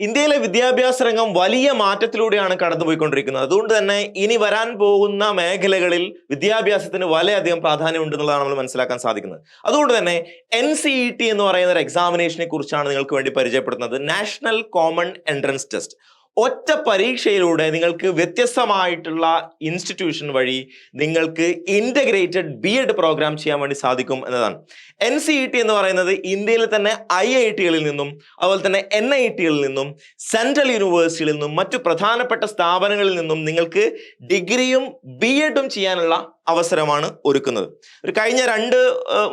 ഇന്ത്യയിലെ വിദ്യാഭ്യാസ രംഗം വലിയ മാറ്റത്തിലൂടെയാണ് കടന്നുപോയിക്കൊണ്ടിരിക്കുന്നത്. അതുകൊണ്ട് തന്നെ ഇനി വരാൻ പോകുന്ന മേഖലകളിൽ വിദ്യാഭ്യാസത്തിന് വളരെയധികം പ്രാധാന്യം ഉണ്ടെന്നുള്ളതാണ് നമ്മൾ മനസ്സിലാക്കാൻ സാധിക്കുന്നത്. അതുകൊണ്ട് തന്നെ എൻ സി ഇ ടി എന്ന് പറയുന്ന ഒരു എക്സാമിനേഷനെ കുറിച്ചാണ് നിങ്ങൾക്ക് വേണ്ടി പരിചയപ്പെടുത്തുന്നത്. നാഷണൽ കോമൺ എൻട്രൻസ് ടെസ്റ്റ് ഒറ്റ പരീക്ഷയിലൂടെ നിങ്ങൾക്ക് വ്യത്യസ്തമായിട്ടുള്ള ഇൻസ്റ്റിറ്റ്യൂഷൻ വഴി നിങ്ങൾക്ക് ഇന്റഗ്രേറ്റഡ് ബി എഡ് പ്രോഗ്രാം ചെയ്യാൻ വേണ്ടി സാധിക്കും എന്നതാണ്. എൻ സി ഇ ടി എന്ന് പറയുന്നത് ഇന്ത്യയിലെ തന്നെ ഐ ഐ ടികളിൽ നിന്നും അതുപോലെ തന്നെ എൻ ഐ ടികളിൽ നിന്നും സെൻട്രൽ യൂണിവേഴ്സിറ്റികളിൽ നിന്നും മറ്റു പ്രധാനപ്പെട്ട സ്ഥാപനങ്ങളിൽ നിന്നും നിങ്ങൾക്ക് ഡിഗ്രിയും ബി എഡും ചെയ്യാനുള്ള അവസരമാണ് ഒരുക്കുന്നത്. ഒരു കഴിഞ്ഞ രണ്ട്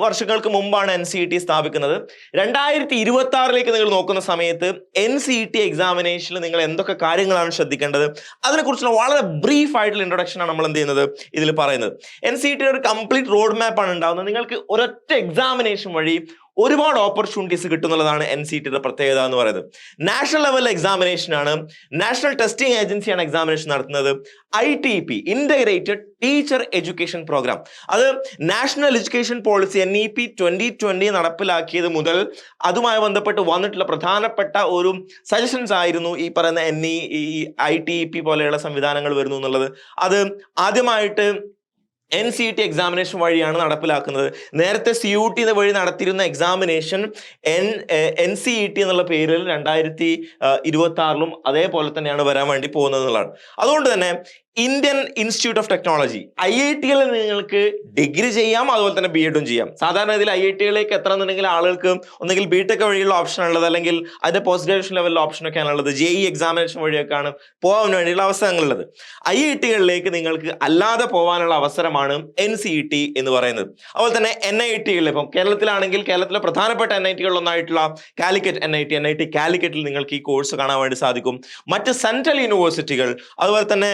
വർഷങ്ങൾക്ക് മുമ്പാണ് എൻ സി ഇ ടി സ്ഥാപിക്കുന്നത്. രണ്ടായിരത്തി ഇരുപത്തി ആറിലേക്ക് നിങ്ങൾ നോക്കുന്ന സമയത്ത് എൻ സി ഇ ടി എക്സാമിനേഷനിൽ നിങ്ങൾ എന്തൊക്കെ കാര്യങ്ങളാണ് ശ്രദ്ധിക്കേണ്ടത്? അതിനെക്കുറിച്ചുള്ള വളരെ ബ്രീഫ് ആയിട്ടുള്ള ഇൻട്രൊഡക്ഷൻ ആണ് നമ്മൾ എന്ത് ചെയ്യുന്നത്? ഇതിൽ പറയുന്നത്. എൻ സി ഇ ടി ഒരു കംപ്ലീറ്റ് റോഡ് മാപ്പാണ് ഉണ്ടാകുന്നത് നിങ്ങൾക്ക് ഒരൊറ്റ എക്സാമിനേഷൻ വഴി ഒരുപാട് ഓപ്പർച്യൂണിറ്റീസ് കിട്ടുന്നുള്ളതാണ് എൻ സി ടിയുടെ പ്രത്യേകത എന്ന് പറയുന്നത്. നാഷണൽ ലെവൽ എക്സാമിനേഷൻ ആണ്. നാഷണൽ ടെസ്റ്റിംഗ് ഏജൻസിയാണ് എക്സാമിനേഷൻ നടത്തുന്നത്. I T P integrated teacher education program അത് national education policy N E P twenty twenty നടപ്പിലാക്കിയത് മുതൽ അതുമായി ബന്ധപ്പെട്ട് വന്നിട്ടുള്ള പ്രധാനപ്പെട്ട ഒരു സജഷൻസ് ആയിരുന്നു ഈ പറയുന്ന N E I T P പോലെയുള്ള സംവിധാനങ്ങൾ വരുന്നു എന്നുള്ളത്. അത് ആദ്യമായിട്ട് എൻ സി ടി എക്സാമിനേഷൻ വഴിയാണ് നടപ്പിലാക്കുന്നത്. നേരത്തെ സി യു ടി വഴി നടത്തിയിരുന്ന examination N N C E T എന്നുള്ള പേരിൽ രണ്ടായിരത്തി ഇരുപത്തി ആറിലും അതേപോലെ തന്നെയാണ് വരാൻ വേണ്ടി പോകുന്നത് എന്നുള്ളതാണ്. അതുകൊണ്ട് തന്നെ Indian institute of technology I I ടികൾ നിങ്ങൾക്ക് ഡിഗ്രി ചെയ്യാം അതുപോലെ തന്നെ ബി എഡും ചെയ്യാം. സാധാരണ ഇതിൽ ഐ ഐ ടികളിലേക്ക് എത്തണമെന്നുണ്ടെങ്കിൽ ആളുകൾക്ക് ഒന്നെങ്കിൽ ബി ടെക് വഴിയുള്ള ഓപ്ഷൻ ഉള്ളത് അല്ലെങ്കിൽ അതിന്റെ പോസ്റ്റ് ഗ്രാജുവേഷൻ ലെവലിലെ ഓപ്ഷനൊക്കെയാണ് ഉള്ളത് ജെ ഇ എക്സാമിനേഷൻ വഴിയൊക്കെയാണ് പോകാൻ വേണ്ടിയുള്ള അവസരങ്ങളുള്ളത്. ഐ ഐ ടികളിലേക്ക് നിങ്ങൾക്ക് അല്ലാതെ പോകാനുള്ള അവസരമാണ് എൻ സി ഇ ടി എന്ന് പറയുന്നത്. അതുപോലെ തന്നെ എൻ ഐ ടികളിൽ ഇപ്പം കേരളത്തിലാണെങ്കിൽ കേരളത്തിലെ പ്രധാനപ്പെട്ട N I ടികളിലൊന്നായിട്ടുള്ള Calicut N I T N I T കാലിക്കറ്റിൽ നിങ്ങൾക്ക് ഈ കോഴ്സ് കാണാൻ വേണ്ടി സാധിക്കും. മറ്റ് സെൻട്രൽ യൂണിവേഴ്സിറ്റികൾ അതുപോലെ തന്നെ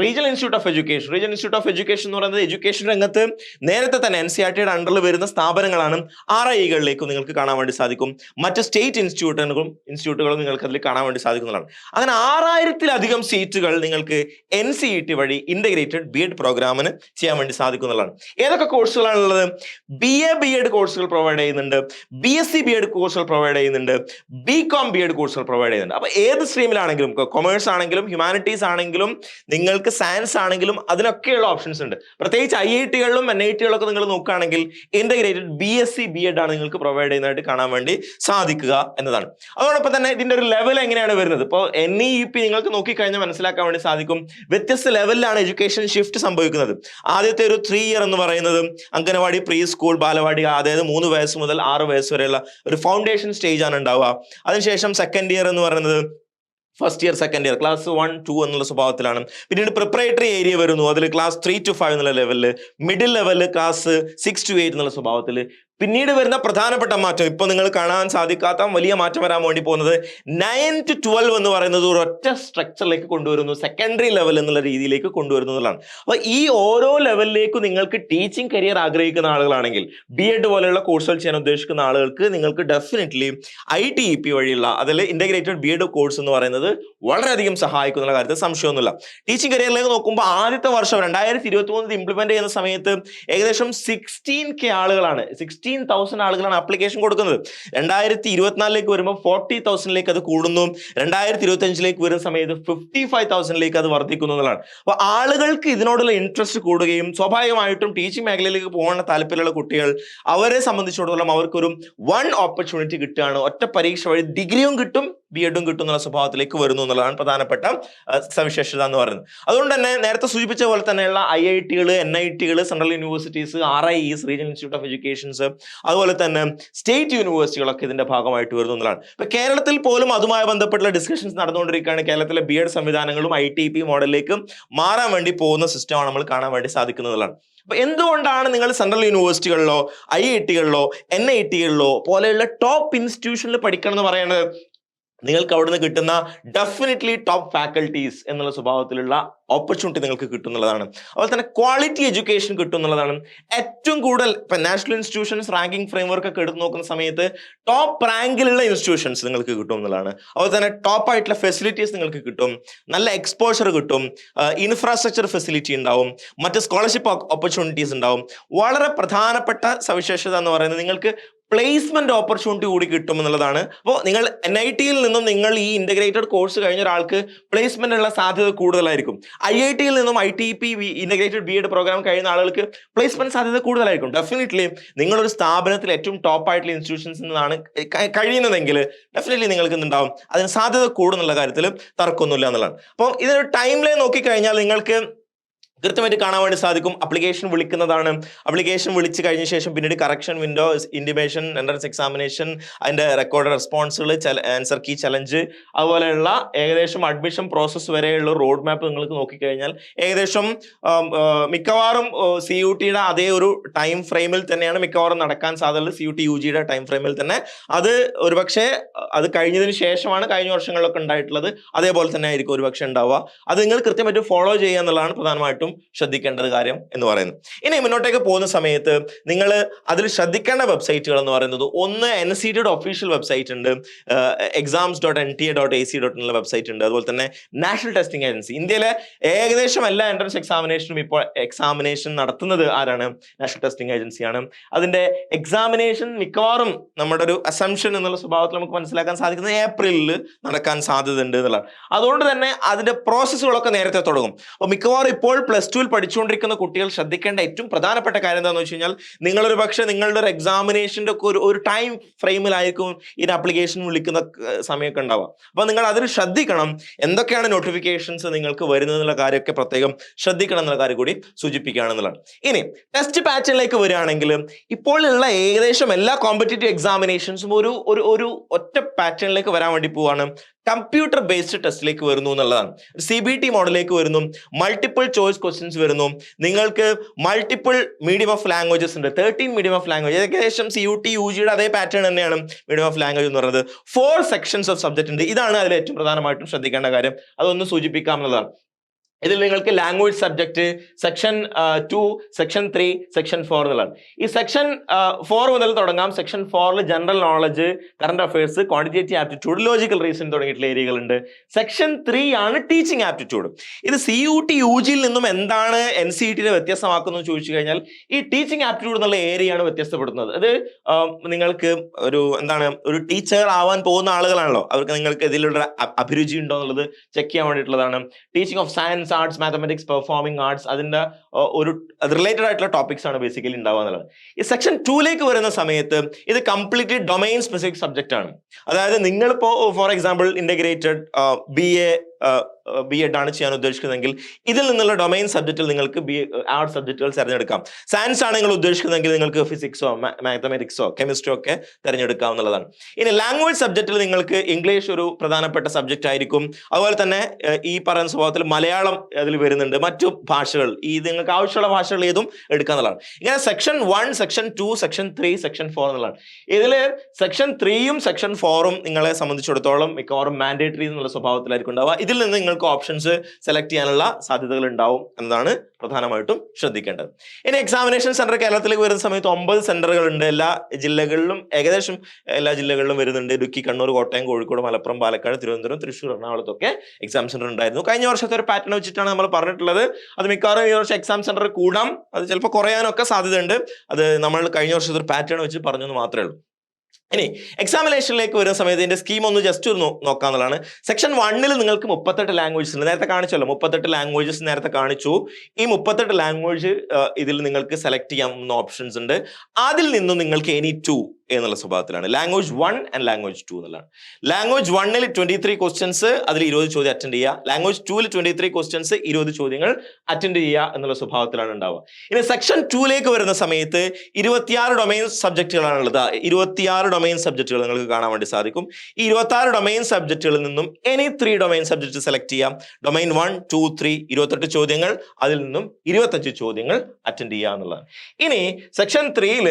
regional institute of education regional institute of education എന്ന് പറയുന്നത് എഡ്യൂക്കേഷൻ രംഗത്ത് നേരത്തെ തന്നെ എൻ സി ആർ ടിയുടെ അണ്ടറിൽ വരുന്ന സ്ഥാപനങ്ങളാണ് ആർ ഐകളിലേക്ക് നിങ്ങൾക്ക് കാണാൻ വേണ്ടി സാധിക്കും. മറ്റ് സ്റ്റേറ്റ് ഇൻസ്റ്റിറ്റ്യൂട്ടുകളും ഇൻസ്റ്റിറ്റ്യൂട്ടുകളും നിങ്ങൾക്ക് അതിൽ കാണാൻ വേണ്ടി സാധിക്കുന്നതാണ്. അങ്ങനെ ആറായിരത്തിലധികം സീറ്റുകൾ നിങ്ങൾക്ക് എൻ സി ഇ ടി വഴി ഇന്റഗ്രേറ്റഡ് ബി എഡ് പ്രോഗ്രാമിന് ചെയ്യാൻ വേണ്ടി സാധിക്കുന്നതാണ്. ഏതൊക്കെ കോഴ്സുകളാണ് ഉള്ളത്? ബി എ ബി എഡ് കോഴ്സുകൾ പ്രൊവൈഡ് ചെയ്യുന്നുണ്ട്. B S C B Ed കോഴ്സുകൾ പ്രൊവൈഡ് ചെയ്യുന്നുണ്ട്. ബി കോം ബി എഡ് കോഴ്സുകൾ പ്രൊവൈഡ് ചെയ്യുന്നുണ്ട്. അപ്പോൾ ഏത് സ്ട്രീമിലാണെങ്കിലും കൊമേഴ്സ് ആണെങ്കിലും ഹ്യൂമാനിറ്റീസ് ആണെങ്കിലും നിങ്ങൾക്ക് സയൻസ് ആണെങ്കിലും അതിനൊക്കെയുള്ള ഓപ്ഷൻസ് ഉണ്ട്. പ്രത്യേകിച്ച് ഐ ഐ ടികളിലും എൻ ഐ ടികളിലൊക്കെ നിങ്ങൾ നോക്കുകയാണെങ്കിൽ integrated B S C B Ed ആണ് നിങ്ങൾക്ക് പ്രൊവൈഡ് ചെയ്യുന്നതായിട്ട് കാണാൻ വേണ്ടി സാധിക്കുക എന്നതാണ്. അതോടൊപ്പം തന്നെ ഇതിന്റെ ഒരു ലെവൽ എങ്ങനെയാണ് വരുന്നത്? ഇപ്പോൾ എൻ ഇ പി നിങ്ങൾക്ക് നോക്കിക്കഴിഞ്ഞാൽ മനസ്സിലാക്കാൻ വേണ്ടി സാധിക്കും. വ്യത്യസ്ത ലെവലിലാണ് എഡ്യൂക്കേഷൻ ഷിഫ്റ്റ് സംഭവിക്കുന്നത്. ആദ്യത്തെ ഒരു ത്രീ ഇയർ എന്ന് പറയുന്നത് അംഗനവാടി പ്രീ സ്കൂൾ ബാലവാടി അതായത് മൂന്ന് വയസ്സ് മുതൽ ആറ് വയസ്സ് വരെയുള്ള ഒരു ഫൗണ്ടേഷൻ സ്റ്റേജ് ആണ് ഉണ്ടാവുക. അതിനുശേഷം സെക്കൻഡ് ഇയർ എന്ന് പറയുന്നത് first year second year class one two എന്നുള്ള സ്വഭാവത്തിലാണ്. പിന്നീട് പ്രിപ്പറേറ്ററി ഏരിയ വരുന്നു. അതിൽ ക്ലാസ് ത്രീ ടു ഫൈവ് എന്നുള്ള ലെവലിൽ മിഡിൽ ലെവലിൽ ക്ലാസ് സിക്സ് ടു എയ്റ്റ് എന്നുള്ള സ്വഭാവത്തിൽ പിന്നീട് വരുന്ന പ്രധാനപ്പെട്ട മാറ്റം ഇപ്പൊ നിങ്ങൾ കാണാൻ സാധിക്കാത്ത വലിയ മാറ്റം വരാൻ വേണ്ടി പോകുന്നത് നയൻ ടു ട്വൽവ് എന്ന് പറയുന്നത് ഒരു ഒറ്റ സ്ട്രക്ചറിലേക്ക് കൊണ്ടുവരുന്നു സെക്കൻഡറി ലെവൽ എന്നുള്ള രീതിയിലേക്ക് കൊണ്ടുവരുന്നു എന്നുള്ളതാണ്. അപ്പൊ ഈ ഓരോ ലെവലിലേക്കും നിങ്ങൾക്ക് ടീച്ചിങ് കരിയർ ആഗ്രഹിക്കുന്ന ആളുകളാണെങ്കിൽ ബി എഡ് പോലെയുള്ള കോഴ്സുകൾ ചെയ്യാൻ ഉദ്ദേശിക്കുന്ന ആളുകൾക്ക് നിങ്ങൾക്ക് definitely I T E P വഴിയുള്ള അതിൽ ഇന്റഗ്രേറ്റഡ് ബി എഡ് കോഴ്സ് എന്ന് പറയുന്നത് വളരെയധികം സഹായിക്കുന്ന കാര്യത്തിൽ സംശയമൊന്നുമില്ല. ടീച്ചിങ് കരിയറിലേക്ക് നോക്കുമ്പോൾ ആദ്യത്തെ വർഷം രണ്ടായിരത്തി ഇരുപത്തി മൂന്നിൽ ഇംപ്ലിമെന്റ് ചെയ്യുന്ന സമയത്ത് ഏകദേശം സിക്സ്റ്റീൻ കെ ആളുകളാണ് സിക്സ്റ്റീൻ തൗസൻഡ് ആളുകളാണ് ആപ്ലിക്കേഷൻ കൊടുക്കുന്നത്. രണ്ടായിരത്തി ഇരുപത്തിനാലിലേക്ക് വരുമ്പോൾ ഫോർട്ടി തൗസൻഡിലേക്ക് അത് കൂടുന്നു. രണ്ടായിരത്തി ഇരുപത്തി അഞ്ചിലേക്ക് വരുന്ന സമയത്ത് ഫിഫ്റ്റി ഫൈവ് തൗസൻഡിലേക്ക് അത് വർദ്ധിക്കുന്നു എന്നുള്ളതാണ്. അപ്പോൾ ആളുകൾക്ക് ഇതിനോടുള്ള ഇൻട്രസ്റ്റ് കൂടുകയും സ്വാഭാവികമായിട്ടും ടീച്ചിങ് മേഖലയിലേക്ക് പോകേണ്ട താല്പര്യമുള്ള കുട്ടികൾ അവരെ സംബന്ധിച്ചിടത്തോളം അവർക്കൊരു വൺ ഓപ്പർച്യൂണിറ്റി കിട്ടുകയാണ്. ഒറ്റ പരീക്ഷ വഴി ഡിഗ്രിയും കിട്ടും ബി എഡും കിട്ടും എന്നുള്ള സ്വഭാവത്തിലേക്ക് വരുന്നു എന്നുള്ളതാണ് പ്രധാനപ്പെട്ട സവിശേഷത എന്ന് പറയുന്നത്. അതുകൊണ്ട് തന്നെ നേരത്തെ സൂചിപ്പിച്ച പോലെ തന്നെയുള്ള ഐ ഐ ടികൾ N I ടികൾ central universities R I Es regional institute of educations അതുപോലെ തന്നെ സ്റ്റേറ്റ് യൂണിവേഴ്സിറ്റികളൊക്കെ ഇതിന്റെ ഭാഗമായിട്ട് വരുന്നു എന്നുള്ളതാണ്. ഇപ്പൊ കേരളത്തിൽ പോലും അതുമായി ബന്ധപ്പെട്ടുള്ള ഡിസ്കഷൻസ് നടന്നുകൊണ്ടിരിക്കുകയാണ്. കേരളത്തിലെ ബി എഡ് സംവിധാനങ്ങളും ഐ ടി പി മോഡലിലേക്ക് മാറാൻ വേണ്ടി പോകുന്ന സിസ്റ്റമാണ് നമ്മൾ കാണാൻ വേണ്ടി സാധിക്കുന്നതാണ് അപ്പൊ എന്തുകൊണ്ടാണ് നിങ്ങൾ സെൻട്രൽ യൂണിവേഴ്സിറ്റികളിലോ ഐ ഐ ടികളിലോ എൻ ഐ ടികളിലോ പോലെയുള്ള ടോപ്പ് ഇൻസ്റ്റിറ്റ്യൂഷനിൽ പഠിക്കണം എന്ന് പറയുന്നത്? നിങ്ങൾക്ക് അവിടുന്ന് കിട്ടുന്ന ഡെഫിനറ്റ്ലി ടോപ്പ് ഫാക്കൽറ്റീസ് എന്നുള്ള സ്വഭാവത്തിലുള്ള ഓപ്പർച്യൂണിറ്റി നിങ്ങൾക്ക് കിട്ടുന്നുള്ളതാണ്. അതുപോലെ തന്നെ ക്വാളിറ്റി എഡ്യൂക്കേഷൻ കിട്ടുന്നുള്ളതാണ്. ഏറ്റവും കൂടുതൽ ഇപ്പൊ നാഷണൽ ഇൻസ്റ്റിറ്റ്യൂഷൻസ് റാങ്കിങ് ഫ്രെയിംവർക്ക് ഒക്കെ എടുത്ത് നോക്കുന്ന സമയത്ത് ടോപ്പ് റാങ്കിലുള്ള ഇൻസ്റ്റിറ്റ്യൂഷൻസ് നിങ്ങൾക്ക് കിട്ടും എന്നുള്ളതാണ് അതുപോലെ തന്നെ ടോപ്പ് ആയിട്ടുള്ള ഫെസിലിറ്റീസ് നിങ്ങൾക്ക് കിട്ടും. നല്ല എക്സ്പോഷർ കിട്ടും. ഇൻഫ്രാസ്ട്രക്ചർ ഫെസിലിറ്റി ഉണ്ടാവും. മറ്റ് സ്കോളർഷിപ്പ് ഓപ്പർച്യൂണിറ്റീസ് ഉണ്ടാവും. വളരെ പ്രധാനപ്പെട്ട സവിശേഷത എന്ന് പറയുന്നത് നിങ്ങൾക്ക് പ്ലേസ്മെന്റ് ഓപ്പർച്യൂണിറ്റി കൂടി കിട്ടും എന്നുള്ളതാണ് അപ്പോൾ നിങ്ങൾ എൻ ഐ ടിയിൽ നിന്നും നിങ്ങൾ ഈ ഇന്റഗ്രേറ്റഡ് കോഴ്സ് കഴിഞ്ഞ ഒരാൾക്ക് പ്ലേസ്മെന്റ് ഉള്ള സാധ്യത കൂടുതലായിരിക്കും. ഐ ഐ ടിയിൽ നിന്നും I T P integrated B Ed programme കഴിയുന്ന ആളുകൾക്ക് പ്ലേസ്മെന്റ് സാധ്യത കൂടുതലായിരിക്കും. ഡെഫിനറ്റ്ലി നിങ്ങളൊരു സ്ഥാപനത്തിൽ ഏറ്റവും ടോപ്പ് ആയിട്ടുള്ള ഇൻസ്റ്റിറ്റ്യൂഷൻസ് നിന്നാണ് കഴിയുന്നതെങ്കിൽ ഡെഫിനറ്റ്ലി നിങ്ങൾക്ക് എന്തുണ്ടാവും? അതിന് സാധ്യത കൂടുന്നുള്ള കാര്യത്തിൽ തർക്കമൊന്നുമില്ല എന്നുള്ളതാണ്. അപ്പോൾ ഇതൊരു ടൈം ലൈൻ നോക്കിക്കഴിഞ്ഞാൽ നിങ്ങൾക്ക് കൃത്യമായിട്ട് കാണാൻ വേണ്ടി സാധിക്കും. അപ്ലിക്കേഷൻ വിളിക്കുന്നതാണ്. അപ്ലിക്കേഷൻ വിളിച്ച് കഴിഞ്ഞ ശേഷം പിന്നീട് correction window intimation entrance examination അതിന്റെ റെക്കോർഡ് റെസ്പോൺസുകൾ ആൻസർ കീ ചലഞ്ച് അതുപോലെയുള്ള ഏകദേശം അഡ്മിഷൻ പ്രോസസ്സ് വരെയുള്ള റോഡ് മാപ്പ് നിങ്ങൾക്ക് നോക്കിക്കഴിഞ്ഞാൽ ഏകദേശം മിക്കവാറും സി യു ടിയുടെ അതേ ഒരു ടൈം ഫ്രെയിമിൽ തന്നെയാണ് മിക്കവാറും നടക്കാൻ സാധ്യതയുള്ളത്. സി യു ടി യു ജിയുടെ ടൈം ഫ്രെയിമിൽ തന്നെ. അത് ഒരുപക്ഷെ അത് കഴിഞ്ഞതിന് ശേഷമാണ് കഴിഞ്ഞ വർഷങ്ങളിലൊക്കെ ഉണ്ടായിട്ടുള്ളത്. അതേപോലെ തന്നെ ആയിരിക്കും ഒരുപക്ഷെ ഉണ്ടാവുക. അത് നിങ്ങൾ കൃത്യമായിട്ട് ഫോളോ ചെയ്യുക എന്നുള്ളതാണ് പ്രധാനമായിട്ടും ശ്രദ്ധിക്കേണ്ടത് കാര്യം എന്ന് പറയുന്നത് ഇനി മുന്നോട്ടേക്ക് പോകുന്ന സമയത്ത് നിങ്ങൾ അതിൽ ശ്രദ്ധിക്കേണ്ട വെബ്സൈറ്റുകൾ എന്ന് പറയുന്നത് ഒന്ന് എൻ സി ടിയുടെ ഒഫീഷ്യൽ വെബ്സൈറ്റ് ഉണ്ട് exams dot N T A dot A C dot എന്നുള്ള വെബ്സൈറ്റ് ഉണ്ട് അതുപോലെ തന്നെ നാഷണൽ ടെസ്റ്റിംഗ് ഏജൻസി ഇന്ത്യയിലെ ഏകദേശം എല്ലാ എൻട്രൻസ് എക്സാമിനേഷനും ഇപ്പോൾ എക്സാമിനേഷൻ നടത്തുന്നത് ആരാണ്? നാഷണൽ ടെസ്റ്റിംഗ് ഏജൻസിയാണ് അതിന്റെ എക്സാമിനേഷൻ മിക്കവാറും നമ്മുടെ ഒരു അസംഷൻ എന്നുള്ള സ്വഭാവത്തിൽ നമുക്ക് മനസ്സിലാക്കാൻ സാധിക്കുന്നത് ഏപ്രിലിൽ നടക്കാൻ സാധ്യതയുണ്ട് എന്നുള്ളതാണ്. അതുകൊണ്ട് തന്നെ അതിന്റെ പ്രോസസ്സുകളൊക്കെ നേരത്തെ തുടങ്ങും. അപ്പോൾ മിക്കവാറും ഇപ്പോൾ പ്ലസ് ടുവിൽ പഠിച്ചുകൊണ്ടിരിക്കുന്ന കുട്ടികൾ ശ്രദ്ധിക്കേണ്ട ഏറ്റവും പ്രധാനപ്പെട്ട കാര്യം എന്താണെന്ന് വെച്ച് കഴിഞ്ഞാൽ നിങ്ങളൊരു പക്ഷേ നിങ്ങളുടെ ഒരു എക്സാമിനേഷന്റെ ഒക്കെ ഒരു ഒരു ടൈം ഫ്രെയിമിലായിരിക്കും ഇതിന് അപ്ലിക്കേഷൻ വിളിക്കുന്ന സമയമൊക്കെ ഉണ്ടാവുക. അപ്പോൾ നിങ്ങൾ അതിൽ ശ്രദ്ധിക്കണം. എന്തൊക്കെയാണ് നോട്ടിഫിക്കേഷൻസ് നിങ്ങൾക്ക് വരുന്നത് എന്നുള്ള കാര്യമൊക്കെ പ്രത്യേകം ശ്രദ്ധിക്കണം എന്നുള്ള കാര്യം കൂടി സൂചിപ്പിക്കുകയാണെന്നുള്ളതാണ് ഇനി ടെസ്റ്റ് പാറ്റേണിലേക്ക് വരികയാണെങ്കിൽ ഇപ്പോഴുള്ള ഏകദേശം എല്ലാ കോമ്പറ്റേറ്റീവ് എക്സാമിനേഷൻസും ഒരു ഒരു ഒരു ഒറ്റ പാറ്റേണിലേക്ക് വരാൻ വേണ്ടി പോവാണ് കമ്പ്യൂട്ടർ ബേസ്ഡ് ടെസ്റ്റിലേക്ക് വരുന്നു എന്നുള്ളതാണ്. സി ബി ടി മോഡലിലേക്ക് വരുന്നു മൾട്ടിപ്പിൾ ചോയ്സ് ക്വസ്റ്റ്യൻസ് വരുന്നു. നിങ്ങൾക്ക് മൾട്ടിപ്പിൾ മീഡിയം ഓഫ് ലാംഗ്വേജസ് ഉണ്ട്. തേർട്ടീൻ മീഡിയം ഓഫ് ലാംഗ്വേജ് ഏകദേശം സി യു ടി യു ജിയുടെ അതേ പാറ്റേൺ തന്നെയാണ് മീഡിയം ഓഫ് ലാംഗ്വേജ് എന്ന് പറയുന്നത്. ഫോർ സെക്ഷൻസ് ഓഫ് സബ്ജക്റ്റ് ഉണ്ട്. ഇതാണ് അതിൽ ഏറ്റവും പ്രധാനമായിട്ടും ശ്രദ്ധിക്കേണ്ട കാര്യം. അതൊന്ന് സൂചിപ്പിക്കാം എന്നുള്ളതാണ് ഇതിൽ നിങ്ങൾക്ക് language subject section two section three section four എന്നുള്ളതാണ്. ഈ സെക്ഷൻ ഫോർ മുതൽ തുടങ്ങാം. സെക്ഷൻ ഫോറിൽ general knowledge current affairs quantitative aptitude logical reason തുടങ്ങിയിട്ടുള്ള ഏരിയകളുണ്ട് സെക്ഷൻ ത്രീ ആണ് ടീച്ചിങ് ആപ്റ്റിറ്റ്യൂഡ് ഇത് സി യു ടി യു ജിയിൽ നിന്നും എന്താണ് എൻ സി ടിനെ വ്യത്യസ്തമാക്കുന്നത് ചോദിച്ചു കഴിഞ്ഞാൽ ഈ ടീച്ചിങ് ആപ്റ്റിറ്റ്യൂഡ് എന്നുള്ള ഏരിയയാണ് വ്യത്യസ്തപ്പെടുന്നത്. അത് നിങ്ങൾക്ക് ഒരു എന്താണ് ഒരു ടീച്ചർ ആവാൻ പോകുന്ന ആളുകളാണല്ലോ. അവർക്ക് നിങ്ങൾക്ക് ഇതിലുള്ള അഭിരുചി ഉണ്ടോ എന്നുള്ളത് ചെക്ക് ചെയ്യാൻ വേണ്ടിയിട്ടുള്ളതാണ്. Teaching of science arts mathematics performing arts അതിന്റെ ഒരു റിലേറ്റഡ് ആയിട്ടുള്ള ടോപ്പിക്സ് ആണ് ബേസിക്കലി ഉണ്ടാവുക എന്നുള്ളത്. ഈ സെക്ഷൻ ടൂലേക്ക് വരുന്ന സമയത്ത് ഇത് കംപ്ലീറ്റ്ലി ഡൊമൈൻ സ്പെസിഫിക് സബ്ജക്റ്റ് ആണ്. അതായത് നിങ്ങളിപ്പോൾ for example integrated B A B Ed ആണ് ചെയ്യാൻ ഉദ്ദേശിക്കുന്നതെങ്കിൽ ഇതിൽ നിന്നുള്ള ഡൊമൈൻ സബ്ജക്റ്റിൽ നിങ്ങൾക്ക് ബി ആർട്ട് സബ്ജക്റ്റുകൾ തിരഞ്ഞെടുക്കാം. സയൻസ് ആണ് നിങ്ങൾ ഉദ്ദേശിക്കുന്നതെങ്കിൽ നിങ്ങൾക്ക് ഫിസിക്സോ മാത്തമാറ്റിക്സോ കെമിസ്ട്രിയോ ഒക്കെ തിരഞ്ഞെടുക്കാവുന്നതാണ് ഇനി ലാംഗ്വേജ് സബ്ജക്റ്റിൽ നിങ്ങൾക്ക് ഇംഗ്ലീഷ് ഒരു പ്രധാനപ്പെട്ട സബ്ജക്റ്റ് ആയിരിക്കും. അതുപോലെ തന്നെ ഈ പറയുന്ന സ്വഭാവത്തിൽ മലയാളം അതിൽ വരുന്നുണ്ട്. മറ്റു ഭാഷകൾ ഈ നിങ്ങൾക്ക് ആവശ്യമുള്ള ഭാഷകൾ ഏതും എടുക്കുക എന്നുള്ളതാണ്. ഇങ്ങനെ section one section two section three section four എന്നുള്ളതാണ്. ഇതിൽ സെക്ഷൻ ത്രീയും സെക്ഷൻ ഫോറും നിങ്ങളെ സംബന്ധിച്ചിടത്തോളം മിക്കവാറും മാൻഡേറ്ററി എന്നുള്ള സ്വഭാവത്തിലായിരിക്കും ഉണ്ടാവുക. ഇതിൽ നിന്ന് നിങ്ങൾക്ക് ഓപ്ഷൻസ് സെലക്ട് ചെയ്യാനുള്ള സാധ്യതകൾ ഉണ്ടാവും എന്നതാണ് പ്രധാനമായിട്ടും ശ്രദ്ധിക്കേണ്ടത്. ഇനി എക്സാമിനേഷൻ സെന്റർ കേരളത്തിലേക്ക് വരുന്ന സമയത്ത് ഒമ്പത് സെന്ററുകൾ ഉണ്ട്. എല്ലാ ജില്ലകളിലും ഏകദേശം എല്ലാ ജില്ലകളിലും വരുന്നുണ്ട്. ഇടുക്കി കണ്ണൂർ കോട്ടയം കോഴിക്കോട് മലപ്പുറം പാലക്കാട് തിരുവനന്തപുരം തൃശ്ശൂർ എറണാകുളത്തൊക്കെ എക്സാം സെന്റർ ഉണ്ടായിരുന്നു. കഴിഞ്ഞ വർഷത്തെ ഒരു പാറ്റേൺ വെച്ചിട്ടാണ് നമ്മൾ പറഞ്ഞിട്ടുള്ളത്. അത് മിക്കവാറും ഈ വർഷം എക്സാം സെന്റർ കൂടാം. അത് ചിലപ്പോൾ കുറയാനൊക്കെ സാധ്യതയുണ്ട്. അത് നമ്മൾ കഴിഞ്ഞ വർഷത്തെ ഒരു പാറ്റേൺ വെച്ച് പറഞ്ഞെന്ന് മാത്രമേ ഉള്ളൂ. ഇനി എക്സാമിനേഷനിലേക്ക് വരുന്ന സമയത്ത് ഇതിന്റെ സ്കീം ഒന്ന് ജസ്റ്റ് ഒന്ന് നോക്കാന്നുള്ളതാണ്. സെക്ഷൻ വണ്ണിൽ നിങ്ങൾക്ക് മുപ്പത്തെട്ട് ലാംഗ്വേജസ് ഉണ്ട്. നേരത്തെ കാണിച്ചല്ലോ മുപ്പത്തെട്ട് ലാംഗ്വേജസ് നേരത്തെ കാണിച്ചു. ഈ മുപ്പത്തെട്ട് ലാംഗ്വേജ് ഇതിൽ നിങ്ങൾക്ക് സെലക്ട് ചെയ്യാവുന്ന ഓപ്ഷൻസ് ഉണ്ട്. അതിൽ നിന്നും നിങ്ങൾക്ക് എനി ടു എന്നുള്ള സ്വഭാവത്തിലാണ്. Language one and language two എന്നുള്ളതാണ്. ലാംഗ്വേജ് വണ്ണിൽ ട്വന്റി ത്രീ ക്വസ്റ്റ്യൻസ് അതിൽ ഇരുപത് ചോദ്യം അറ്റൻഡ് ചെയ്യുക. ലാംഗ്വേജ് ടൂവിൽ ട്വന്റി ത്രീ ക്വസ്റ്റ്യൻസ് ഇരുപത് ചോദ്യങ്ങൾ അറ്റൻഡ് ചെയ്യുക എന്നുള്ള സ്വഭാവത്തിലാണ് ഉണ്ടാവുക. ഇനി സെക്ഷൻ ടൂലേക്ക് വരുന്ന സമയത്ത് ഇരുപത്തിയാറ് ഡൊമൈൻ സബ്ജക്റ്റുകളാണുള്ളത് ഇരുപത്തിയാറ് ഡൊമൈൻ സബ്ജക്റ്റുകൾ നിങ്ങൾക്ക് കാണാൻ വേണ്ടി സാധിക്കും. ഈ ഇരുപത്തി ആറ് ഡൊമൈൻ സബ്ജക്റ്റുകളിൽ നിന്നും any three domain subject select ചെയ്യാം. ഡൊമൈൻ വൺ ടു ത്രീ ഇരുപത്തെട്ട് ചോദ്യങ്ങൾ അതിൽ നിന്നും ഇരുപത്തഞ്ച് ചോദ്യങ്ങൾ അറ്റൻഡ് ചെയ്യുക എന്നുള്ളതാണ് ഇനി സെക്ഷൻ ത്രീയിൽ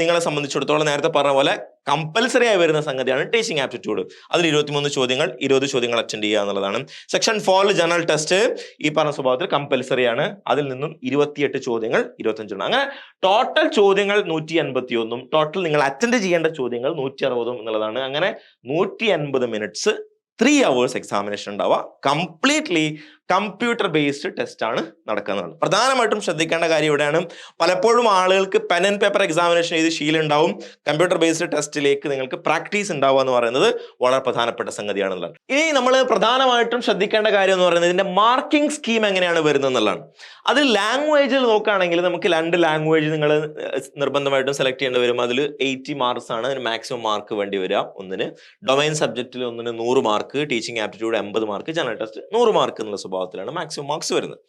നിങ്ങളെ സംബന്ധിച്ചിടത്തോളം നേരത്തെ പറഞ്ഞ പോലെ കമ്പൽസറി ആയി വരുന്ന സംഗതിയാണ് ടീച്ചിങ് ആപ്റ്റിറ്റ്യൂഡ് അതിൽ ഇരുപത്തിമൂന്ന് ചോദ്യങ്ങൾ ഇരുപത് ചോദ്യങ്ങൾ അറ്റൻഡ് ചെയ്യുക എന്നുള്ളതാണ്. സെക്ഷൻ ഫോറിൽ ജനറൽ ടെസ്റ്റ് ഈ പറഞ്ഞ സ്വഭാവത്തിൽ കമ്പൽസറി ആണ്. അതിൽ നിന്നും ഇരുപത്തിയെട്ട് ചോദ്യങ്ങൾ ഇരുപത്തഞ്ചെണ്ണം അങ്ങനെ ടോട്ടൽ ചോദ്യങ്ങൾ നൂറ്റി അൻപത്തി ഒന്നും ടോട്ടൽ നിങ്ങൾ അറ്റൻഡ് ചെയ്യേണ്ട ചോദ്യങ്ങൾ നൂറ്റി അറുപതും എന്നുള്ളതാണ്. അങ്ങനെ നൂറ്റി അൻപത് മിനിറ്റ്സ് ത്രീ അവേഴ്സ് എക്സാമിനേഷൻ ഉണ്ടാവുക. കംപ്ലീറ്റ്ലി കമ്പ്യൂട്ടർ ബേസ്ഡ് ടെസ്റ്റ് ആണ് നടക്കുന്നത് പ്രധാനമായിട്ടും ശ്രദ്ധിക്കേണ്ട കാര്യം ഇവിടെയാണ്. പലപ്പോഴും ആളുകൾക്ക് പെൻ ആൻഡ് പേപ്പർ എക്സാമിനേഷൻ ചെയ്ത് ശീലം ഉണ്ടാവും കമ്പ്യൂട്ടർ ബേസ്ഡ് ടെസ്റ്റിലേക്ക് നിങ്ങൾക്ക് പ്രാക്ടീസ് ഉണ്ടാവുക എന്ന് പറയുന്നത് വളരെ പ്രധാനപ്പെട്ട സംഗതിയാണെന്നുള്ളത് ഇനി നമ്മൾ പ്രധാനമായിട്ടും ശ്രദ്ധിക്കേണ്ട കാര്യം എന്ന് പറയുന്നത് ഇതിന്റെ മാർക്കിംഗ് സ്കീം എങ്ങനെയാണ് വരുന്നത് എന്നുള്ളതാണ്. അത് ലാംഗ്വേജിൽ നോക്കുകയാണെങ്കിൽ നമുക്ക് രണ്ട് ലാംഗ്വേജ് നിങ്ങൾ നിർബന്ധമായിട്ടും സെലക്ട് ചെയ്യേണ്ടി വരും. അതിൽ എയ്റ്റി മാർക്സ് ആണ്. അതിന് മാക്സിമം മാർക്ക് വേണ്ടി വരിക. ഒന്നിന് ഡൊമൈൻ സബ്ജക്റ്റിൽ ഒന്നിന് നൂറ് മാർക്ക് ടീച്ചിങ് ആപ്റ്റിറ്റ്യൂഡ് എൺപത് മാർക്ക് ജനറൽ ടെസ്റ്റ് നൂറ് മാർക്ക് എന്നുള്ള സ്വഭാവത്തിലാണ് മാക്സിമം മാർക്സ് വരുന്നത്.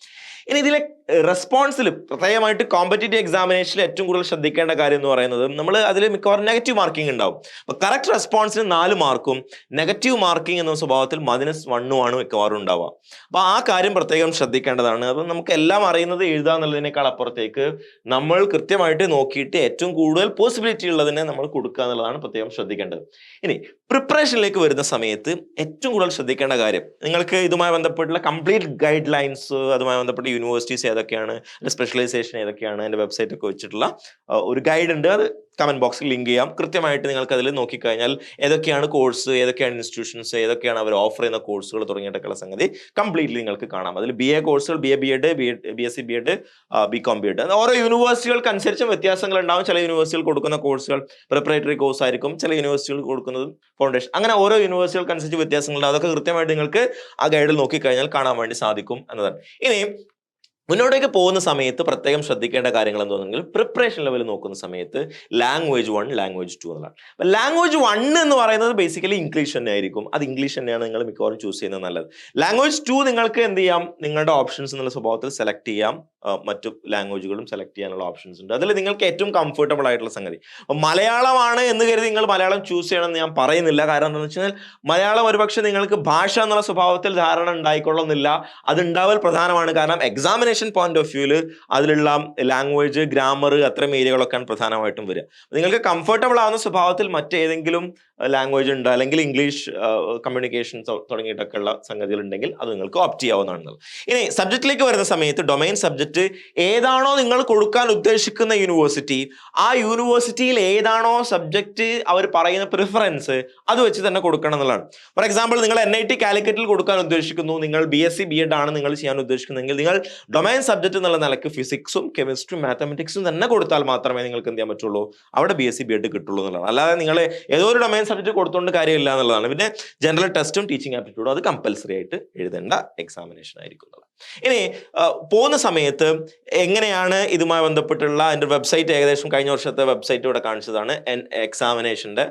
ഇനി ഇതിലെ റെസ്പോൺസിൽ പ്രത്യേകമായിട്ട് കോമ്പറ്റേറ്റീവ് എക്സാമിനേഷനിൽ ഏറ്റവും കൂടുതൽ ശ്രദ്ധിക്കേണ്ട കാര്യം എന്ന് പറയുന്നത് നമ്മൾ അതിൽ മിക്കവാറും നെഗറ്റീവ് മാർക്കിംഗ് ഉണ്ടാവും. അപ്പോൾ കറക്റ്റ് റെസ്പോൺസിന് നാല് മാർക്കും നെഗറ്റീവ് മാർക്കിംഗ് എന്ന സ്വഭാവത്തിൽ മൈനസ് വണ്ണും ആണ് മിക്കവാറും ഉണ്ടാവുക. അപ്പോൾ ആ കാര്യം പ്രത്യേകം ശ്രദ്ധിക്കേണ്ടതാണ്. അപ്പം നമുക്ക് എല്ലാം അറിയുന്നത് എഴുതുക എന്നുള്ളതിനേക്കാൾ അപ്പുറത്തേക്ക് നമ്മൾ കൃത്യമായിട്ട് നോക്കിയിട്ട് ഏറ്റവും കൂടുതൽ പോസിബിലിറ്റി ഉള്ളതിനെ നമ്മൾ കൊടുക്കുക എന്നുള്ളതാണ് പ്രത്യേകം ശ്രദ്ധിക്കേണ്ടത്. ഇനി പ്രിപ്പറേഷനിലേക്ക് വരുന്ന സമയത്ത് ഏറ്റവും കൂടുതൽ ശ്രദ്ധിക്കേണ്ട കാര്യം നിങ്ങൾക്ക് ഇതുമായി ബന്ധപ്പെട്ടുള്ള കംപ്ലീറ്റ് ഗൈഡ് ലൈൻസ് അതുമായി ബന്ധപ്പെട്ട യൂണിവേഴ്സിറ്റീസ് ഏതൊക്കെയാണ് അതിന്റെ സ്പെഷ്യലൈസേഷൻ ഏതൊക്കെയാണ് അതിന്റെ വെബ്സൈറ്റ് ഒക്കെ വെച്ചിട്ടുള്ള ഒരു ഗൈഡ് ഉണ്ട്. അത് കമന്റ് ബോക്സിൽ ലിങ്ക് ചെയ്യാം. കൃത്യമായിട്ട് നിങ്ങൾക്ക് അതിൽ നോക്കിക്കഴിഞ്ഞാൽ ഏതൊക്കെയാണ് കോഴ്സ് ഏതൊക്കെയാണ് ഇൻസ്റ്റിറ്റ്യൂഷൻസ് ഏതൊക്കെയാണ് അവർ ഓഫർ ചെയ്യുന്ന കോഴ്സുകൾ തുടങ്ങിയിട്ടൊക്കെയുള്ള സംഗതി കംപ്ലീറ്റ്ലി നിങ്ങൾക്ക് കാണാം. അതിൽ ബി എ കോഴ്സുകൾ B A B Ed B S C B Ed B com B Ed ഓരോ യൂണിവേഴ്സിറ്റികൾക്ക് അനുസരിച്ചും വ്യത്യാസങ്ങൾ ഉണ്ടാവും ചില യൂണിവേഴ്സിറ്റികൾ കൊടുക്കുന്ന കോഴ്സുകൾ പ്രിപ്പറേറ്ററി കോഴ്സ് ആയിരിക്കും. ചില യൂണിവേഴ്സിറ്റികൾ കൊടുക്കുന്നതും ഫൗണ്ടേഷൻ അങ്ങനെ ഓരോ യൂണിവേഴ്സിറ്റികൾക്കനുസരിച്ച് വ്യത്യാസങ്ങളുണ്ട് അതൊക്കെ കൃത്യമായിട്ട് നിങ്ങൾക്ക് ആ ഗൈഡിൽ നോക്കിക്കഴിഞ്ഞാൽ കാണാൻ വേണ്ടി സാധിക്കും എന്നതാണ്. ഇനി മുന്നോട്ടേക്ക് പോകുന്ന സമയത്ത് പ്രത്യേകം ശ്രദ്ധിക്കേണ്ട കാര്യങ്ങൾ എന്താണെങ്കിൽ പ്രിപ്പറേഷൻ ലെവൽ നോക്കുന്ന സമയത്ത് ലാംഗ്വേജ് വൺ ലാംഗ്വേജ് ടു എന്നുള്ളതാണ്. അപ്പം ലാംഗ്വേജ് വൺ എന്ന് പറയുന്നത് ബേസിക്കലി ഇംഗ്ലീഷ് തന്നെ ആയിരിക്കും. അത് ഇംഗ്ലീഷ് തന്നെയാണ് നിങ്ങൾ മിക്കവാറും ചൂസ് ചെയ്യുന്നത് നല്ലത്. ലാംഗ്വേജ് ടു നിങ്ങൾക്ക് എന്ത് ചെയ്യാം? നിങ്ങളുടെ ഓപ്ഷൻസ് എന്നുള്ള സ്വഭാവത്തിൽ സെലക്ട് ചെയ്യാം. മറ്റു ലാംഗ്വേജുകളും സെലക്ട് ചെയ്യാനുള്ള ഓപ്ഷൻസ് ഉണ്ട്. അതിൽ നിങ്ങൾക്ക് ഏറ്റവും കംഫർട്ടബിൾ ആയിട്ടുള്ള സംഗതി. മലയാളമാണ് എന്ന് കരുതി നിങ്ങൾ മലയാളം ചൂസ് ചെയ്യണമെന്ന് ഞാൻ പറയുന്നില്ല. കാരണം എന്താണെന്ന് വെച്ച് കഴിഞ്ഞാൽ മലയാളം ഒരുപക്ഷെ നിങ്ങൾക്ക് ഭാഷ എന്നുള്ള സ്വഭാവത്തിൽ ധാരണ ഉണ്ടായിക്കൊള്ളുന്നില്ല. അത് ഉണ്ടാവൽ പ്രധാനമാണ്. കാരണം എക്സാമിനേഷൻ പോയിന്റ് ഓഫ് വ്യൂവിൽ അതിലുള്ള ലാംഗ്വേജ് ഗ്രാമർ അത്തരം ഏരിയകളൊക്കെയാണ് പ്രധാനമായിട്ടും വരിക. നിങ്ങൾക്ക് കംഫർട്ടബിൾ ആവുന്ന സ്വഭാവത്തിൽ മറ്റേതെങ്കിലും ലാംഗ്വേജ് ഉണ്ട്. അല്ലെങ്കിൽ ഇംഗ്ലീഷ് കമ്മ്യൂണിക്കേഷൻ തുടങ്ങിയിട്ടൊക്കെ ഉള്ള സംഗതികൾ ഉണ്ടെങ്കിൽ അത് നിങ്ങൾക്ക് ഓപ്റ്റ് ചെയ്യാവുന്നതാണ് ഇനി സബ്ജക്റ്റിലേക്ക് വരുന്ന സമയത്ത് ഡൊമൈൻ സബ്ജക്റ്റ് ഏതാണോ നിങ്ങൾ കൊടുക്കാൻ ഉദ്ദേശിക്കുന്ന യൂണിവേഴ്സിറ്റി ആ യൂണിവേഴ്സിറ്റിയിൽ ഏതാണോ സബ്ജക്റ്റ് അവർ പറയുന്ന പ്രിഫറൻസ് അത് വെച്ച് തന്നെ കൊടുക്കണം എന്നുള്ളതാണ്. ഫോർ എക്സാമ്പിൾ നിങ്ങൾ എൻ ഐ ടി കാലിക്കറ്റിൽ കൊടുക്കാൻ ഉദ്ദേശിക്കുന്നു നിങ്ങൾ B S C B Ed ആണ് നിങ്ങൾ ചെയ്യാൻ ഉദ്ദേശിക്കുന്നതെങ്കിൽ നിങ്ങൾ ഡൊമൈൻ സബ്ജക്റ്റ് എന്നുള്ള നിലയ്ക്ക് ഫിസിക്സും കെമിസ്ട്രിയും മാത്തമെറ്റിക്സും തന്നെ കൊടുത്താൽ മാത്രമേ നിങ്ങൾക്ക് എന്ത് ചെയ്യാൻ പറ്റുള്ളൂ? അവിടെ B S C B Ed കിട്ടുള്ളൂ എന്നുള്ളതാണ്. അല്ലാതെ നിങ്ങൾ ഏതോ ഒരു ഡൊമൈൻ സബ്ജക്റ്റ് കൊടുത്തുകൊണ്ട് കാര്യമില്ല എന്നുള്ളതാണ്. പിന്നെ ജനറൽ ടെസ്റ്റും ടീച്ചിങ് ആപ്റ്റിറ്റ്യൂഡും അത് കമ്പൽസറി ആയിട്ട് എഴുതേണ്ട എക്സാമിനേഷൻ ആയിരിക്കും ഇനി പോകുന്ന സമയത്ത് എങ്ങനെയാണ് ഇതുമായി ബന്ധപ്പെട്ടുള്ള അതിന്റെ വെബ്സൈറ്റ് ഏകദേശം കഴിഞ്ഞ വർഷത്തെ വെബ്സൈറ്റ് ഇവിടെ കാണിച്ചതാണ്. എൻ എക്സാമിനേഷന്റെ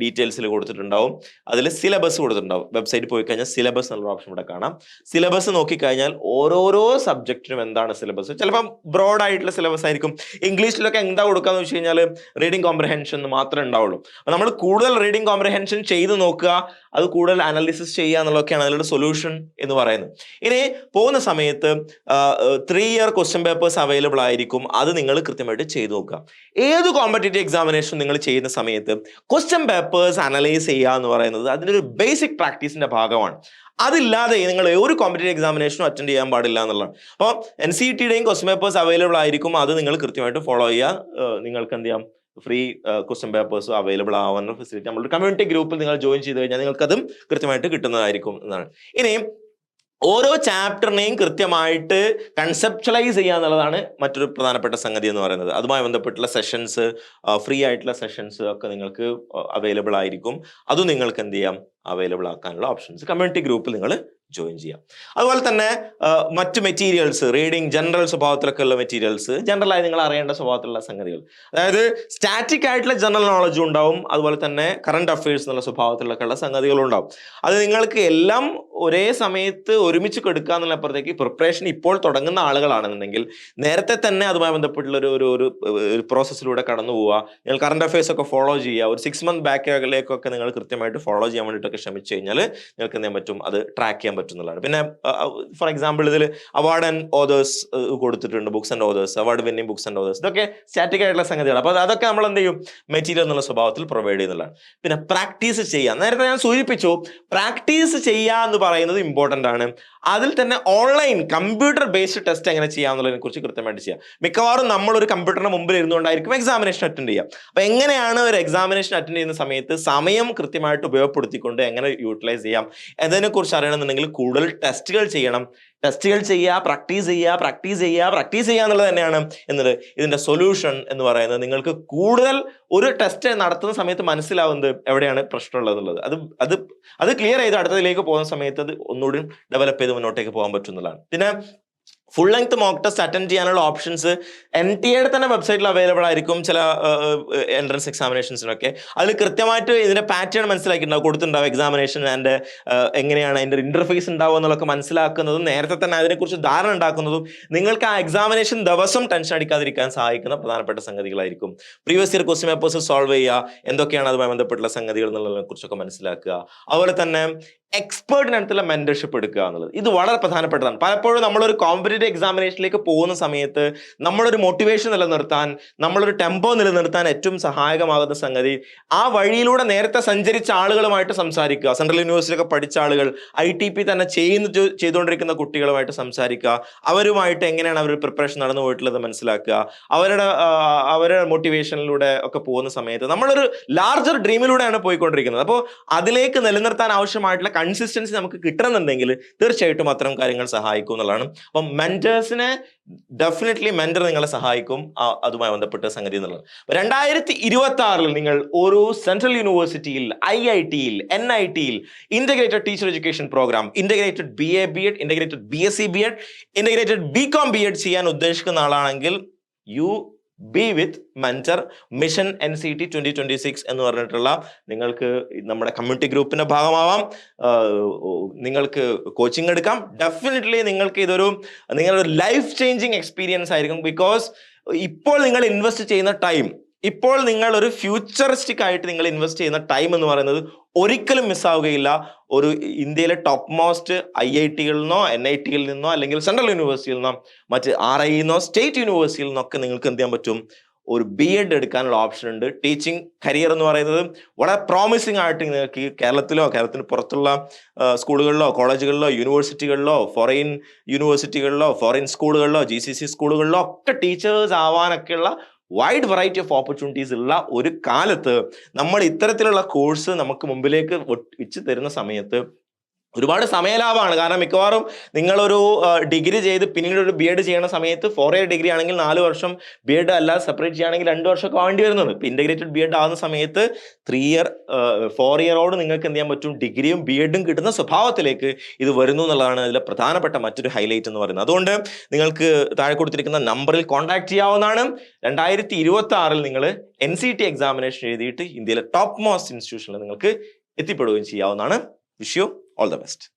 ഡീറ്റെയിൽസിൽ കൊടുത്തിട്ടുണ്ടാവും. അതിൽ സിലബസ് കൊടുത്തിട്ടുണ്ടാവും. വെബ്സൈറ്റ് പോയി കഴിഞ്ഞാൽ സിലബസ് എന്നുള്ള ഓപ്ഷൻ ഇവിടെ കാണാം. സിലബസ് നോക്കിക്കഴിഞ്ഞാൽ ഓരോരോ സബ്ജക്റ്റിനും എന്താണ് സിലബസ് ചിലപ്പം ബ്രോഡ് ആയിട്ടുള്ള സിലബസ് ആയിരിക്കും. ഇംഗ്ലീഷിലൊക്കെ എന്താ കൊടുക്കാന്ന് വെച്ച് കഴിഞ്ഞാൽ റീഡിംഗ് കോംപ്രഹെൻഷൻ മാത്രമേ ഉണ്ടാവുള്ളൂ. നമ്മൾ കൂടുതൽ റീഡിംഗ് കോംപ്രഹെൻഷൻ ചെയ്ത് നോക്കുക അത് കൂടുതൽ അനാലിസിസ് ചെയ്യുക എന്നുള്ളതൊക്കെയാണ് അതിലൊരു സൊല്യൂഷൻ എന്ന് പറയുന്നത്. ഇനി പോകുന്ന സമയത്ത് three year question papers available ആയിരിക്കും. അത് നിങ്ങൾ കൃത്യമായിട്ട് ചെയ്തു നോക്കുക. ഏത് കോമ്പറ്റേറ്റീവ് എക്സാമിനേഷൻ നിങ്ങൾ ചെയ്യുന്ന സമയത്ത് ക്വസ്റ്റ്യൻ പേപ്പേഴ്സ് അനലൈസ് ചെയ്യുക എന്ന് പറയുന്നത് അതിന്റെ ഒരു ബേസിക് പ്രാക്ടീസിന്റെ ഭാഗമാണ്. അതില്ലാതെ നിങ്ങൾ ഒരു കോമ്പറ്റേറ്റീവ് എക്സാമിനേഷനും അറ്റൻഡ് ചെയ്യാൻ പാടില്ല എന്നുള്ളതാണ്. അപ്പോൾ എൻ സി ടിയുടെയും ക്വസ്റ്റ്യൻ പേപ്പേഴ്സ് അവൈലബിൾ ആയിരിക്കും. അത് നിങ്ങൾ കൃത്യമായിട്ട് ഫോളോ ചെയ്യുക. നിങ്ങൾക്ക് എന്ത് ചെയ്യാം? ഫ്രീ ക്വസ്റ്റ്യൻ പേപ്പേഴ്സ് അവൈലബിൾ ആവാനുള്ള ഫെസിലിറ്റി നമ്മുടെ കമ്മ്യൂണിറ്റി ഗ്രൂപ്പിൽ നിങ്ങൾ ജോയിൻ ചെയ്ത് കഴിഞ്ഞാൽ നിങ്ങൾക്കതും കൃത്യമായിട്ട് കിട്ടുന്നതായിരിക്കും എന്നാണ്. ഇനി ഓരോ ചാപ്റ്ററിനെയും കൃത്യമായിട്ട് കൺസെപ്ച്വലൈസ് ചെയ്യുക എന്നുള്ളതാണ് മറ്റൊരു പ്രധാനപ്പെട്ട സംഗതി എന്ന് പറയുന്നത്. അതുമായി ബന്ധപ്പെട്ടുള്ള സെഷൻസ് ഫ്രീ ആയിട്ടുള്ള സെഷൻസ് ഒക്കെ നിങ്ങൾക്ക് അവൈലബിൾ ആയിരിക്കും. അതും നിങ്ങൾക്ക് എന്ത് ചെയ്യാം? അവൈലബിൾ ആക്കാനുള്ള ഓപ്ഷൻസ് കമ്മ്യൂണിറ്റി ഗ്രൂപ്പിൽ നിങ്ങൾ ജോയിൻ ചെയ്യാം. അതുപോലെ തന്നെ മറ്റ് മെറ്റീരിയൽസ് റീഡിങ് ജനറൽ സ്വഭാവത്തിലൊക്കെ ഉള്ള മെറ്റീരിയൽസ് ജനറലായി നിങ്ങൾ അറിയേണ്ട സ്വഭാവത്തിലുള്ള സംഗതികൾ. അതായത് സ്റ്റാറ്റിക് ആയിട്ടുള്ള ജനറൽ നോളജും ഉണ്ടാവും. അതുപോലെ തന്നെ കറണ്ട് അഫയേഴ്സ് എന്നുള്ള സ്വഭാവത്തിലൊക്കെ ഉള്ള സംഗതികളും ഉണ്ടാവും. അത് നിങ്ങൾക്ക് എല്ലാം ഒരേ സമയത്ത് ഒരുമിച്ച് കെടുക്കുക എന്നുള്ളപ്പുറത്തേക്ക് പ്രിപ്പറേഷൻ ഇപ്പോൾ തുടങ്ങുന്ന ആളുകളാണെന്നുണ്ടെങ്കിൽ നേരത്തെ തന്നെ അതുമായി ബന്ധപ്പെട്ടുള്ള ഒരു ഒരു ഒരു പ്രോസസ്സിലൂടെ കടന്നു പോവുക. നിങ്ങൾ കറണ്ട് അഫയേഴ്സ് ഒക്കെ ഫോളോ ചെയ്യുക. ഒരു സിക്സ് മന്ത് ബാക്കിലേക്കൊക്കെ നിങ്ങൾ കൃത്യമായിട്ട് ഫോളോ ചെയ്യാൻ വേണ്ടിയിട്ടൊക്കെ ശ്രമിച്ചു കഴിഞ്ഞാൽ നിങ്ങൾക്ക് എന്ത് ചെയ്യാൻ പറ്റും? അത് ട്രാക്ക് ചെയ്യാൻ പറ്റുന്നതാണ് പിന്നെ ഫോർ എക്സാമ്പിൾ ഇതിൽ അവാർഡ് ആൻഡ് ഓതേഴ്സ് കൊടുത്തിട്ടുണ്ട് books and authors award winning books and authors ഇതൊക്കെ സ്റ്റാറ്റിക് ആയിട്ടുള്ള സംഗതികൾ അപ്പോൾ അതൊക്കെ നമ്മൾ എന്ത് ചെയ്യും? മെറ്റീരിയൽ എന്നുള്ള സ്വഭാവത്തിൽ പ്രൊവൈഡ് ചെയ്യുന്നതാണ്. പിന്നെ പ്രാക്ടീസ് ചെയ്യുക നേരത്തെ ഞാൻ സൂചിപ്പിച്ചു പ്രാക്ടീസ് ചെയ്യുക എന്ന് പറയുന്നത് ഇമ്പോർട്ടന്റ് ആണ്. അതിൽ തന്നെ ഓൺലൈൻ കമ്പ്യൂട്ടർ ബേസ്ഡ് ടെസ്റ്റ് എങ്ങനെ ചെയ്യുക കുറിച്ച് കൃത്യമായിട്ട് ചെയ്യാം. മിക്കവാറും നമ്മളൊരു കമ്പ്യൂട്ടറിന് മുമ്പിൽ ഇരുന്നുകൊണ്ടായിരിക്കും എക്സാമിനേഷൻ അറ്റൻഡ് ചെയ്യുക അപ്പോൾ എങ്ങനെയാണ് ഒരു എക്സാമിനേഷൻ അറ്റൻഡ് ചെയ്യുന്ന സമയത്ത് സമയം കൃത്യമായിട്ട് ഉപയോഗപ്പെടുത്തിക്കൊണ്ട് എങ്ങനെ യൂട്ടിലൈസ് ചെയ്യാം എന്നതിനെ കുറിച്ച് അറിയണമെന്നുണ്ടെങ്കിൽ കൂടുതൽ ടെസ്റ്റുകൾ ചെയ്യണം. ടെസ്റ്റുകൾ ചെയ്യുക പ്രാക്ടീസ് ചെയ്യുക പ്രാക്ടീസ് ചെയ്യുക പ്രാക്ടീസ് ചെയ്യുക എന്നുള്ളത് തന്നെയാണ് എന്നത് ഇതിന്റെ സൊല്യൂഷൻ എന്ന് പറയുന്നത്. നിങ്ങൾക്ക് കൂടുതൽ ഒരു ടെസ്റ്റ് നടത്തുന്ന സമയത്ത് മനസ്സിലാവുന്നത് എവിടെയാണ് പ്രശ്നമുള്ളതെന്നുള്ളത്. അത് അത് അത് ക്ലിയർ ചെയ്ത് അടുത്തതിലേക്ക് പോകുന്ന സമയത്ത് അത് ഒന്നുകൂടി ഡെവലപ്പ് ചെയ്ത് മുന്നോട്ടേക്ക് പോകാൻ പറ്റുന്നതാണ് പിന്നെ full length mock test attend ചെയ്യാനുള്ള ഓപ്ഷൻസ് എൻ ടി എയുടെ തന്നെ വെബ്സൈറ്റിൽ അവൈലബിൾ ആയിരിക്കും ചില എൻട്രൻസ് എക്സാമിനേഷൻസിനൊക്കെ അതിൽ കൃത്യമായിട്ട് ഇതിന്റെ പാറ്റേൺ മനസ്സിലാക്കിയിട്ടുണ്ടാവും. കൊടുത്തിട്ടുണ്ടാവും എക്സാമിനേഷൻ ആൻഡ് എങ്ങനെയാണ് അതിന്റെ ഇന്റർഫേസ് ഉണ്ടാവുക എന്നുള്ളതൊക്കെ മനസ്സിലാക്കുന്നതും നേരത്തെ തന്നെ അതിനെക്കുറിച്ച് ധാരണ ഉണ്ടാക്കുന്നതും നിങ്ങൾക്ക് ആ എക്സാമിനേഷൻ ദിവസം ടെൻഷൻ അടിക്കാതിരിക്കാൻ സഹായിക്കുന്ന പ്രധാനപ്പെട്ട സംഗതികളായിരിക്കും. Previous year question papers solve ചെയ്യുക എന്തൊക്കെയാണ് അതുമായി ബന്ധപ്പെട്ടുള്ള സംഗതികൾ എന്നുള്ളതിനെ കുറിച്ചൊക്കെ മനസ്സിലാക്കുക. അതുപോലെ തന്നെ എക്സ്പേർട്ടിനടുത്തുള്ള മെന്റർഷിപ്പ് എടുക്കുക എന്നുള്ളത്. ഇത് വളരെ പ്രധാനപ്പെട്ടതാണ്. പലപ്പോഴും നമ്മളൊരു കോമ്പറ്റേറ്റീവ് എക്സാമിനേഷനിലേക്ക് പോകുന്ന സമയത്ത് നമ്മളൊരു മോട്ടിവേഷൻ നിലനിർത്താൻ നമ്മളൊരു ടെമ്പോ നിലനിർത്താൻ ഏറ്റവും സഹായകമാകുന്ന സംഗതി ആ വഴിയിലൂടെ നേരത്തെ സഞ്ചരിച്ച ആളുകളുമായിട്ട് സംസാരിക്കുക. സെൻട്രൽ യൂണിവേഴ്സിറ്റിയിലൊക്കെ പഠിച്ച ആളുകൾ ഐ ടി പി തന്നെ ചെയ്യുന്ന ചെയ്തുകൊണ്ടിരിക്കുന്ന കുട്ടികളുമായിട്ട് സംസാരിക്കുക. അവരുമായിട്ട് എങ്ങനെയാണ് അവർ പ്രിപ്പറേഷൻ നടന്നു പോയിട്ടുള്ളത് മനസ്സിലാക്കുക. അവരുടെ അവരുടെ മോട്ടിവേഷനിലൂടെ ഒക്കെ പോകുന്ന സമയത്ത് നമ്മളൊരു ലാർജർ ഡ്രീമിലൂടെയാണ് പോയിക്കൊണ്ടിരിക്കുന്നത്. അപ്പോൾ അതിലേക്ക് നിലനിർത്താൻ ആവശ്യമായിട്ടുള്ള കൺസിസ്റ്റൻസി നമുക്ക് കിട്ടണമെന്നുണ്ടെങ്കിൽ തീർച്ചയായിട്ടും അത്തരം കാര്യങ്ങൾ സഹായിക്കും എന്നുള്ളതാണ്. അപ്പം മെന്റേഴ്സിനെ ഡെഫിനറ്റ്ലി മെന്റർ നിങ്ങളെ സഹായിക്കും. അതുമായി ബന്ധപ്പെട്ട സംഗതി എന്നുള്ളത്. രണ്ടായിരത്തി ഇരുപത്തി ആറിൽ നിങ്ങൾ ഒരു സെൻട്രൽ യൂണിവേഴ്സിറ്റിയിൽ ഐ ഐ ടിയിൽ എൻ ഐ ടിയിൽ integrated teacher education programme integrated B A B Ed integrated B S C B Ed integrated B com B Ed ചെയ്യാൻ ഉദ്ദേശിക്കുന്ന ആളാണെങ്കിൽ U B with mentor mission N C T twenty twenty six എന്ന് പറഞ്ഞിട്ടുള്ള നിങ്ങൾക്ക് നമ്മുടെ community ഗ്രൂപ്പിന്റെ ഭാഗമാവാം. നിങ്ങൾക്ക് coaching എടുക്കാം. ഡെഫിനറ്റ്ലി നിങ്ങൾക്ക് ഇതൊരു നിങ്ങളുടെ ലൈഫ് ചേഞ്ചിങ് എക്സ്പീരിയൻസ് ആയിരിക്കും ബിക്കോസ് ഇപ്പോൾ നിങ്ങൾ ഇൻവെസ്റ്റ് ചെയ്യുന്ന ടൈം ഇപ്പോൾ നിങ്ങൾ ഒരു ഫ്യൂച്ചറിസ്റ്റിക് ആയിട്ട് നിങ്ങൾ ഇൻവെസ്റ്റ് ചെയ്യുന്ന ടൈം എന്ന് പറയുന്നത് ഒരിക്കലും മിസ്സാവുകയില്ല ഒരു ഇന്ത്യയിലെ ടോപ്പ് മോസ്റ്റ് ഐ ഐ ടികളിൽ നിന്നോ എൻ ഐ ടിയിൽ നിന്നോ അല്ലെങ്കിൽ സെൻട്രൽ യൂണിവേഴ്സിറ്റിയിൽ നിന്നോ മറ്റ് ആർ ഐ നിന്നോ സ്റ്റേറ്റ് യൂണിവേഴ്സിറ്റിയിൽ നിന്നൊക്കെ നിങ്ങൾക്ക് എന്ത് ചെയ്യാൻ പറ്റും? ഒരു ബി എഡ് എടുക്കാനുള്ള ഓപ്ഷൻ ഉണ്ട്. ടീച്ചിങ് കരിയർ എന്ന് പറയുന്നത് വളരെ പ്രോമിസിംഗ് ആയിട്ട് നിങ്ങൾക്ക് കേരളത്തിലോ കേരളത്തിന് പുറത്തുള്ള സ്കൂളുകളിലോ കോളേജുകളിലോ യൂണിവേഴ്സിറ്റികളിലോ ഫോറിൻ യൂണിവേഴ്സിറ്റികളിലോ ഫോറിൻ സ്കൂളുകളിലോ ജി സി സി സ്കൂളുകളിലോ ഒക്കെ ടീച്ചേഴ്സ് ആവാനൊക്കെയുള്ള വൈഡ് വെറൈറ്റി ഓഫ് ഓപ്പർച്യൂണിറ്റീസ് ഉള്ള ഒരു കാലത്ത് നമ്മൾ ഇത്തരത്തിലുള്ള കോഴ്സ് നമുക്ക് മുമ്പിലേക്ക് വെച്ച് തരുന്ന സമയത്ത് ഒരുപാട് സമയലാഭമാണ്. കാരണം മിക്കവാറും നിങ്ങളൊരു ഡിഗ്രി ചെയ്ത് പിന്നീട് ഒരു ബി എഡ് ചെയ്യണ സമയത്ത് ഫോർ ഇയർ ഡിഗ്രി ആണെങ്കിൽ നാല് വർഷം ബി എഡ് അല്ലാതെ സെപ്പറേറ്റ് ചെയ്യുകയാണെങ്കിൽ രണ്ട് വർഷമൊക്കെ വേണ്ടി വരുന്നത് ഇപ്പം ഇന്റഗ്രേറ്റഡ് ബി എഡ് ആവുന്ന സമയത്ത് ത്രീ ഇയർ ഫോർ ഇയറോട് നിങ്ങൾക്ക് എന്ത് ചെയ്യാൻ പറ്റും? ഡിഗ്രിയും ബി എഡും കിട്ടുന്ന സ്വഭാവത്തിലേക്ക് ഇത് വരുന്നു എന്നുള്ളതാണ് അതിലെ പ്രധാനപ്പെട്ട മറ്റൊരു ഹൈലൈറ്റ് എന്ന് പറയുന്നത്. അതുകൊണ്ട് നിങ്ങൾക്ക് താഴെ കൊടുത്തിരിക്കുന്ന നമ്പറിൽ കോൺടാക്ട് ചെയ്യാവുന്നതാണ്. രണ്ടായിരത്തി ഇരുപത്തി ആറിൽ നിങ്ങൾ എൻ സി ടി എക്സാമിനേഷൻ എഴുതിയിട്ട് ഇന്ത്യയിലെ ടോപ്പ് മോസ്റ്റ് ഇൻസ്റ്റിറ്റ്യൂഷനിൽ നിങ്ങൾക്ക് എത്തിപ്പെടുകയും ചെയ്യാവുന്നതാണ്. Wish All the best.